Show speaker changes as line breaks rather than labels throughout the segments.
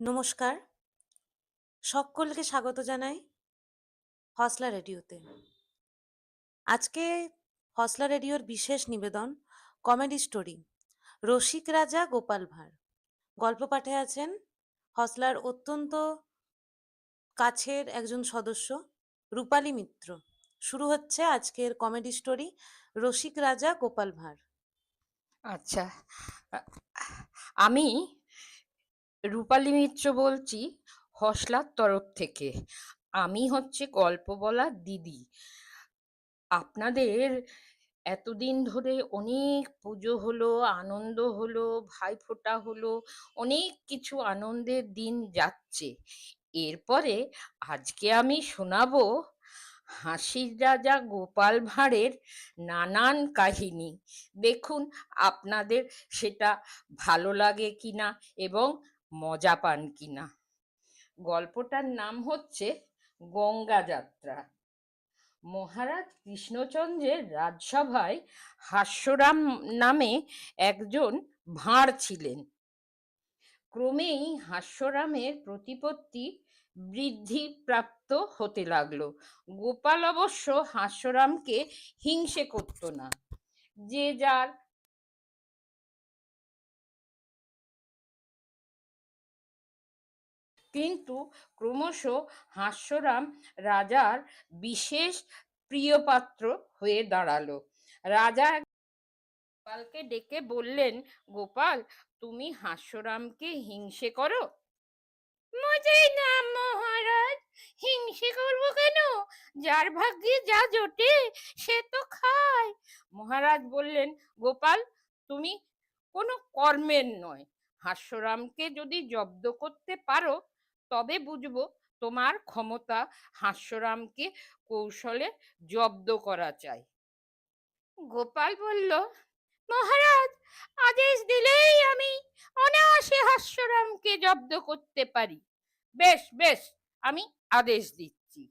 নমস্কার। সকলকে স্বাগত জানাই হসলা রেডিওতে। আজকে হসলা রেডিওর বিশেষ নিবেদন, কমেডি স্টোরি, রসিক রাজা গোপাল ভাঁড়। গল্প পাঠে আছেন হসলার অত্যন্ত কাছের একজন সদস্য, রূপালী মিত্র। শুরু হচ্ছে আজকের কমেডি স্টোরি, রসিক রাজা গোপাল ভাঁড়।
আচ্ছা আমি রূপালী মিত্র বলছি, হসলার তরফ থেকে। আমি হচ্ছে গল্প বলার দিদি। আপনাদের এতদিন ধরে অনেক পুজো হলো, আনন্দ হলো, ভাইফোঁটা হলো, অনেক কিছু আনন্দের দিন যাচ্ছে। এরপরে আজকে আমি শোনাবো হাসির রাজা গোপাল ভাঁড়ের নানান কাহিনী। দেখুন, আপনাদের সেটা ভালো লাগে কিনা এবং মজা পান কিনা? গল্পটার নাম হচ্ছে গঙ্গা যাত্রা মহারাজ কৃষ্ণচন্দ্রের রাজসভায় হাস্যরাম নামে একজন ভাঁড় ছিলেন। ক্রমেই হাস্যরামের প্রতিপত্তি বৃদ্ধি প্রাপ্ত হতে লাগল। গোপাল অবশ্য হাস্যরামকে হিংসে করত না। যে যার কিন্তু ক্রমশ হাস্যরাম রাজার বিশেষ প্রিয়পাত্র হয়ে দাঁড়াল। রাজা গোপালকে ডেকে বললেন, গোপাল, তুমি হাস্যরামকে হিংসে করো? মজাই না মহারাজ, হিংসে করব কেন? যার ভাগ্যে যা জোটে, সে তো খায়। মহারাজ বললেন, গোপাল, তুমি কোনো কর্মের নয়। হাস্যরামকে যদি জব্দ করতে পারো তবে বুঝব তোমার ক্ষমতা হাস্যরামকে কৌশলে জব্দ করা চাই। গোপাল বলল, মহারাজ, আদেশ দিলেই আমি অনায়াসে হাস্যরামকে জব্দ করতে পারি। বেশ বেশ, আমি আদেশ দিচ্ছি।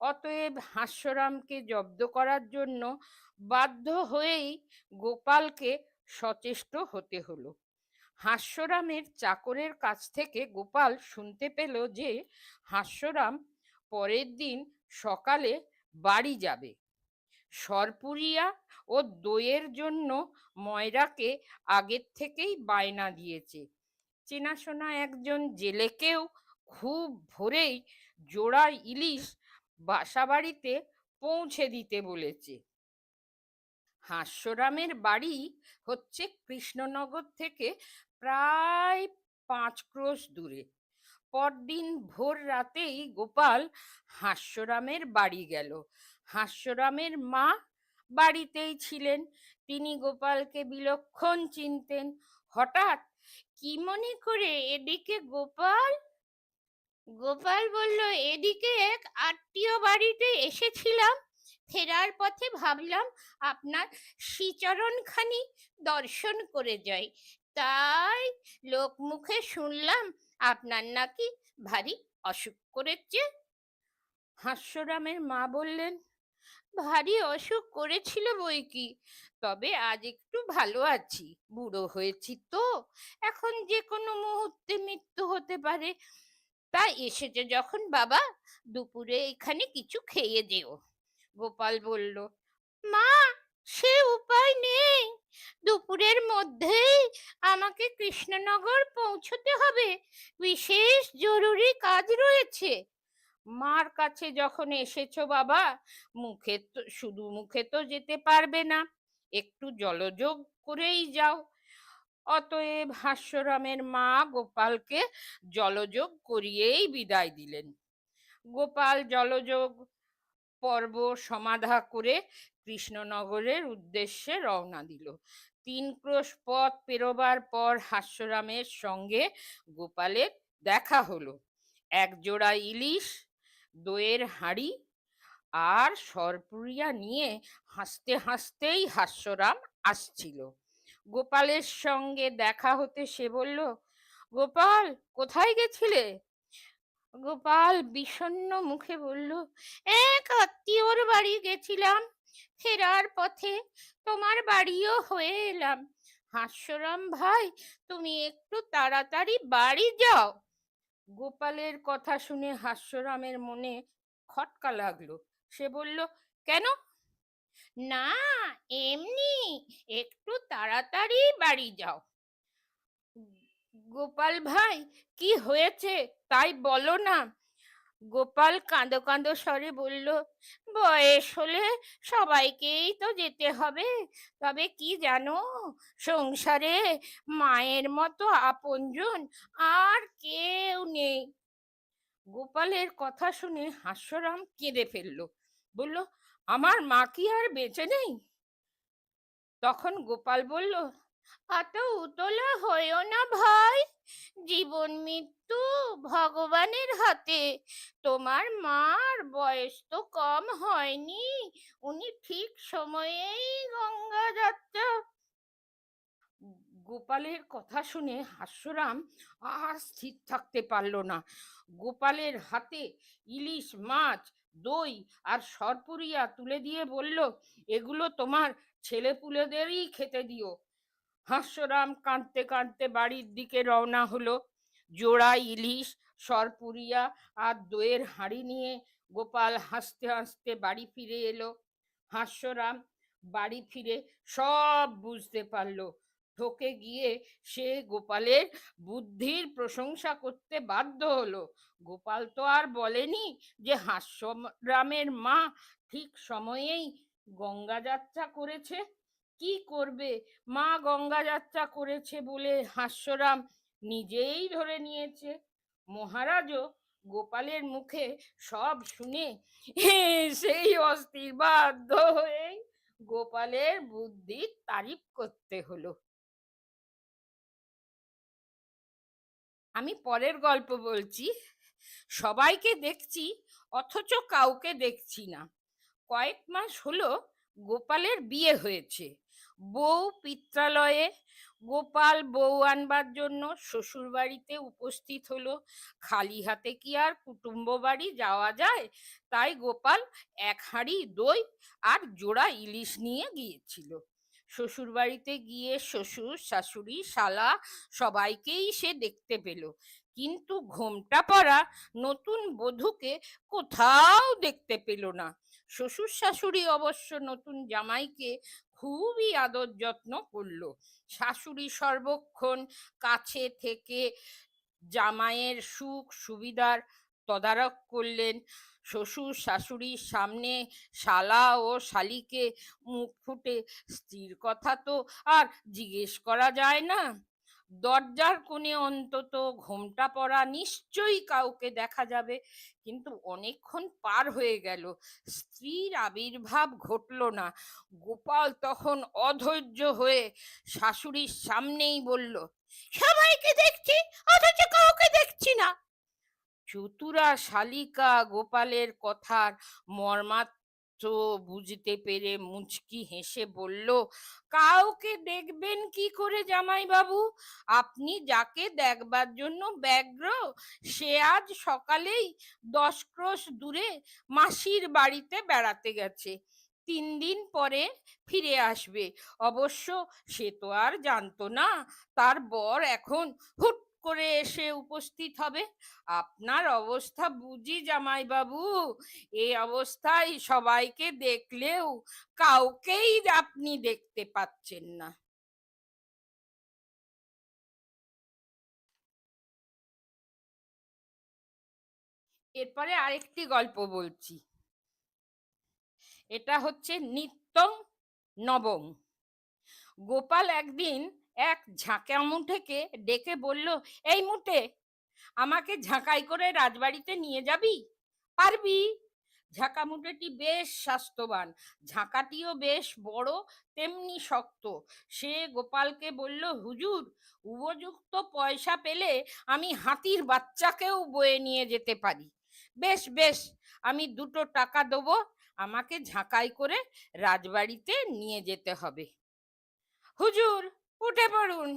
অতএব হাস্যরামকে জব্দ করার জন্য বাধ্য হয়েই গোপালকে সচেষ্ট হতে হলো। হাস্যরামের চাকরের কাছ থেকে গোপাল শুনতে পেল যে হাস্যরাম পরের দিন সকালে বাড়ি যাবে। সরপুরিয়া ও দইয়ের জন্য ময়রাকে আগের থেকেই বায়না দিয়েছে। চেনাশোনা একজন জেলেকেও খুব ভোরেই জোড়া ইলিশ বাসাবাড়িতে পৌঁছে দিতে বলেছে। হাস্যরামের বাড়ি হচ্ছে কৃষ্ণনগর থেকে প্রায় পাঁচ ক্রোশ দূরে। পরদিন ভোর রাতেই গোপাল হাস্যরামের বাড়ি গেল। হাস্যরামের মা বাড়িতেই ছিলেন। তিনি গোপালকে বিলক্ষণ চিনতেন। হঠাৎ কি মনে করে এদিকে গোপাল? গোপাল বলল, এদিকে এক আত্মীয় বাড়িতে এসেছিলাম। ফেরার পথে ভাবলাম আপনার শ্রীচরণখানি দর্শন করে যাই। তাই লোক মুখে শুনলাম আপনার নাকি ভারী অসুখ করেছে। হাস্যরামের মা বললেন, ভারী অসুখ করেছিল বই কি? তবে আজ একটু ভালো আছি, বুড়ো হয়েছি তো। এখন যে কোনো মুহূর্তে মৃত্যু হতে পারে। তাই এসেছে যখন বাবা, দুপুরে এখানে কিছু খেয়ে যেও। গোপাল বলল, মা, সে উপায় নেই। দুপুরের মধ্যেই আমাকে কৃষ্ণনগর পৌঁছতে হবে। বিশেষ জরুরি কাজ রয়েছে। মার কাছে যখন এসেছ বাবা, মুখে তো, শুধু মুখে তো যেতে পারবে না। একটু জলযোগ করেই যাও। অতএব হাস্যরামের মা গোপালকে জলযোগ করিয়েই বিদায় দিলেন। গোপাল জলযোগ পর্ব সমাধা করে কৃষ্ণনগরের উদ্দেশ্যে রওনা দিল। তিন ক্রোশ পথ পেরোবার পর হাস্যরামের সঙ্গে গোপালের দেখা হলো। এক জোড়া ইলিশ, দইয়ের হাঁড়ি আর সরপুরিয়া নিয়ে হাসতে হাসতেই হাস্যরাম আসছিল। গোপালের সঙ্গে দেখা হতে সে বলল, গোপাল, কোথায় গেছিলে? গোপাল বিষণ্ণ মুখে বলল, এক আত্মীয়র বাড়ি গেছিলাম, ফেরার পথে তোমার বাড়িও হয়ে এলাম। হাস্যরাম ভাই, তুমি একটু তাড়াতাড়ি বাড়ি যাও। গোপালের কথা শুনে হাস্যরামের মনে খটকা লাগল। সে বলল, কেন? না, এমনি, একটু তাড়াতাড়ি বাড়ি যাও। গোপাল ভাই, কি হয়েছে? তাই বলো না। গোপাল কাঁদো কাঁদো স্বরে বলল, বয়স হলে সবাইকেই তো যেতে হবে। তবে কি জানো, সংসারে মায়ের মতো আপনজন আর কেউ নেই গোপালের কথা শুনে হাস্যরাম কেঁদে ফেলল। বলল, আমার মা কি আর বেঁচে নেই তখন গোপাল বলল অত উতলা হয়েও না ভাই। জীবন মৃত্যু ভগবানের হাতে। তোমার মার বয়স তো কম হয়নি। উনি ঠিক সময়েই গঙ্গা যাত্রা গোপালের কথা শুনে হাস্যরাম আর স্থির থাকতে পারল না। গোপালের হাতে ইলিশ, মাছ, দই আর সরপুরিয়া তুলে দিয়ে বলল, এগুলো তোমার ছেলেপুলেদেরই খেতে দিও। হাস্যরাম কাঁদতে কাঁদতে বাড়ির দিকে রওনা হলো। জোড়া ইলিশ, সরপুরিয়া আর দইয়ের হাঁড়ি নিয়ে গোপাল হাসতে হাসতে বাড়ি ফিরে এলো। হাস্যরাম বাড়ি ফিরে সব বুঝতে পারল। ঠকে গিয়ে সে গোপালের বুদ্ধির প্রশংসা করতে বাধ্য হলো। গোপাল তো আর বলেনি যে হাস্যরামের মা ঠিক সময়েই গঙ্গা যাত্রা করেছে। কি করবে? মা গঙ্গা যাত্রা করেছে বলে হাস্যরাম নিজেই ধরে নিয়েছে। মহারাজও গোপালের মুখে সব শুনে সেই অস্থির বাধ্য হয়ে গোপালের বুদ্ধির তারিফ করতে হলো। আমি পরের গল্প বলছি। সবাইকে দেখছি, অথচ কাউকে দেখছি না। কয়েক মাস হলো গোপালের বিয়ে হয়েছে। বউ পিত্রালয়ে গোপাল বউ আনবার জন্য শ্বশুর বাড়িতে উপস্থিত হলো। খালি হাতে কি আর কুটুম্ব বাড়ি যাওয়া যায়? তাই গোপাল এক হাঁড়ি দই আর জোড়া ইলিশ নিয়ে গিয়েছিল। শ্বশুর বাড়িতে গিয়ে শ্বশুর, শাশুড়ি, শালা সবাইকেই সে দেখতে পেল। কিন্তু ঘোমটা পরা নতুন বধূকে কোথাও দেখতে পেল না। শ্বশুর, শাশুড়ি অবশ্য নতুন জামাইকে খুবই আদর যত্ন করল। শাশুড়ি সর্বক্ষণ কাছে থেকে জামাইয়ের সুখ সুবিধার তদারক করলেন। শ্বশুর শাশুড়ির সামনে শালা ও শালিকে মুখ ফুটে, স্ত্রীর কথা তো আর জিজ্ঞেস করা যায় না। দরজার কোণে অন্তত ঘোমটা পড়া নিশ্চয়ই কাউকে দেখা যাবে। কিন্তু অনেকক্ষণ পার হয়ে গেল। স্ত্রীর আবির্ভাব ঘটল না। গোপাল তখন অধৈর্য হয়ে শাশুড়ির সামনেই বলল, সবাইকে দেখছি, অথচ কাউকে দেখছি না। চতুরা শালিকা গোপালের কথার মর্মার্থ বুঝতে পেরে মুচকি হেসে বলল, কাউকে দেখবেন কি করে জামাই বাবু আপনি যাকে দেখবার জন্য ব্যগ্র, সে আজ সকালেই দশ ক্রোশ দূরে মাসির বাড়িতে বেড়াতে গেছে। তিন দিন পরে ফিরে আসবে। অবশ্য সে তো আর জানতো না, তার বর এখন হুট করে এসে উপস্থিত হবে। আপনার অবস্থা বুঝি জামাই বাবু এই অবস্থায় সবাইকে দেখলেও কাউকেই আপনি দেখতে পাচ্ছেন না। এরপরে আরেকটি গল্প বলছি। এটা হচ্ছে নিত্যং নবম। গোপাল একদিন এক ঝাঁকা মুঠেকে ডেকে বলল, এই মুঠে, আমাকে ঝাঁকাই করে রাজবাড়িতে নিয়ে যাবি? পারবি। ঝাঁকা মুঠেটি বেশ স্বাস্থ্যবান, ঝাঁকাটিও বেশ বড়, তেমনি শক্ত। সে গোপালকে বলল, হুজুর, উপযুক্ত পয়সা পেলে আমি হাতির বাচ্চাকেও বয়ে নিয়ে যেতে পারি। বেশ বেশ, আমি দুটো টাকা দেবো, আমাকে ঝাঁকাই করে রাজবাড়িতে নিয়ে যেতে হবে। হুজুর উঠে পড়ুন।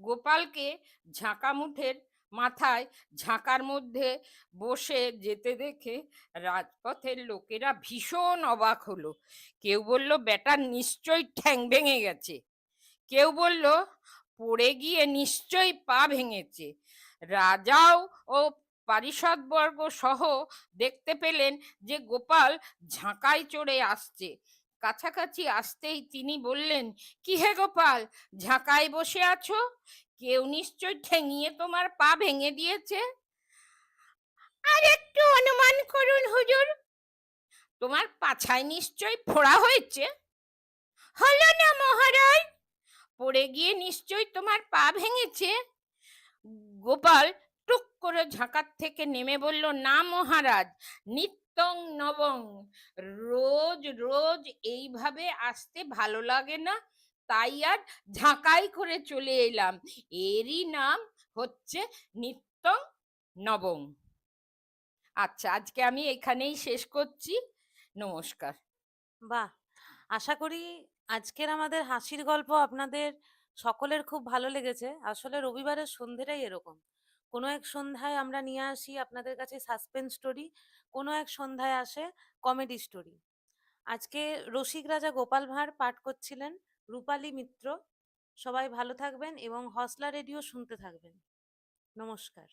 গোপালকে ঝাঁকা মুঠের মাথায় ঝাঁকার মধ্যে বসে যেতে দেখে রাজপথের লোকেরা ভীষণ অবাক হলো। কেউ বলল বেটার নিশ্চয়ই ঠ্যাং ভেঙে গেছে। কেউ বলল, পড়ে গিয়ে নিশ্চয়ই পা ভেঙেছে। রাজাও ও পারিষদবর্গ সহ দেখতে পেলেন যে গোপাল ঝাঁকায় চড়ে আসছে। কাছাকাছি আসতেই তিনি বললেন, কি হে গোপাল, ঝাঁকায় বসে আছো? কেউ নিশ্চয় ঠেঙিয়ে তোমার পা ভেঙে দিয়েছে? আর একটু অনুমান করুন হুজুর। তোমার পাছায় নিশ্চয় ফোড়া হয়েছে? হলো না মহারাজ। পড়ে গিয়ে নিশ্চয় তোমার পা ভেঙেছে? গোপাল টুক করে ঝাঁকার থেকে নেমে বলল, না মহারাজ নিত্যং নবং রোজ রোজ এইভাবে আসতে ভালো লাগে না। তাই আর ঝাঁকাই করে চলে এলাম। এরই নাম হচ্ছে নিত্যং নবং আচ্ছা আজকে আমি এখানেই শেষ করছি। নমস্কার।
বাহ! আশা করি আজকের আমাদের হাসির গল্প আপনাদের সকলের খুব ভালো লেগেছে। আসলে রবিবারের সন্ধ্যেটাই এরকম। কোনো এক সন্ধ্যায় আমরা নিয়ে আসি আপনাদের কাছে সাসপেন্স স্টোরি, কোনো এক সন্ধ্যায় আসে কমেডি স্টোরি। আজকে রসিক রাজা গোপাল ভাঁড় পাঠ করছিলেন, রূপালী মিত্র। সবাই ভালো থাকবেন এবং হসলা রেডিও শুনতে থাকবেন। নমস্কার।